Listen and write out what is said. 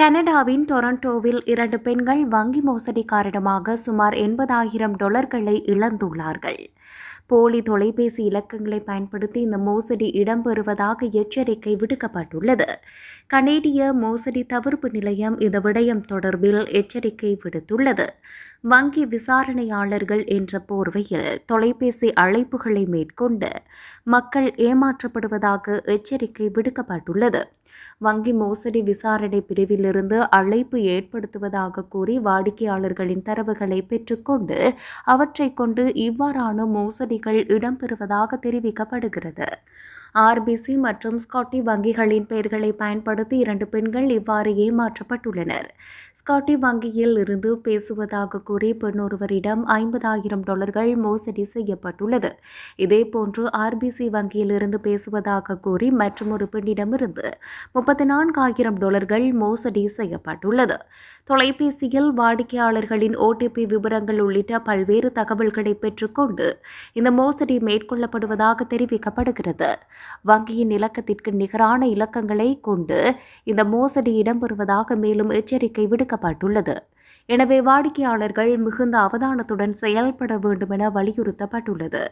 கனடாவின் டொரண்டோவில் இரண்டு பெண்கள் வங்கி மோசடி காரணமாக சுமார் எண்பதாயிரம் டாலர்களை இழந்துள்ளார்கள். போலி தொலைபேசி இலக்கங்களை பயன்படுத்தி இந்த மோசடி இடம்பெறுவதாக எச்சரிக்கை விடுக்கப்பட்டுள்ளது. கனேடிய மோசடி தவிர்ப்பு நிலையம் இந்த விடயம் தொடர்பில் எச்சரிக்கை விடுத்துள்ளது. வங்கி விசாரணையாளர்கள் என்ற போர்வையில் தொலைபேசி அழைப்புகளை மேற்கொண்டு மக்கள் ஏமாற்றப்படுவதாக எச்சரிக்கை விடுக்கப்பட்டுள்ளது. வங்கி மோசடி விசாரணை பிரிவிலிருந்து அழைப்பு ஏற்படுத்துவதாக கூறி வாடிக்கையாளர்களின் தரவுகளை பெற்றுக்கொண்டு அவற்றை கொண்டு இவ்வாறான மோசடிகள் இடம்பெறுவதாக தெரிவிக்கப்படுகிறது. ஆர்பிசி மற்றும் ஸ்காட்டி வங்கிகளின் பெயர்களை பயன்படுத்தி இரண்டு பெண்கள் இவ்வாறு ஏமாற்றப்பட்டுள்ளனர். ஸ்காட்டி வங்கியில் இருந்து பேசுவதாக கூறி பெண் ஒருவரிடம் ஐம்பதாயிரம் டாலர்கள் மோசடி செய்யப்பட்டுள்ளது. இதேபோன்று ஆர்பிசி வங்கியில் இருந்து பேசுவதாக கூறி மற்றும் ஒரு பெண்ணிடமிருந்து முப்பத்தி நான்காயிரம் டாலர்கள் மோசடி செய்யப்பட்டுள்ளது. தொலைபேசியில் வாடிக்கையாளர்களின் ஓடிபி விவரங்கள் உள்ளிட்ட பல்வேறு தகவல்களை பெற்றுக்கொண்டு இந்த மோசடி மேற்கொள்ளப்படுவதாக தெரிவிக்கப்படுகிறது. வங்கியின் இலக்கத்திற்கு நிகரான இலக்கங்களை கொண்டு இந்த மோசடி இடம்பெறுவதாக மேலும் எச்சரிக்கை விடுக்கப்பட்டுள்ளது. எனவே வாடிக்கையாளர்கள் மிகுந்த அவதானத்துடன் செயல்பட வேண்டும் என வலியுறுத்தப்பட்டுள்ளது.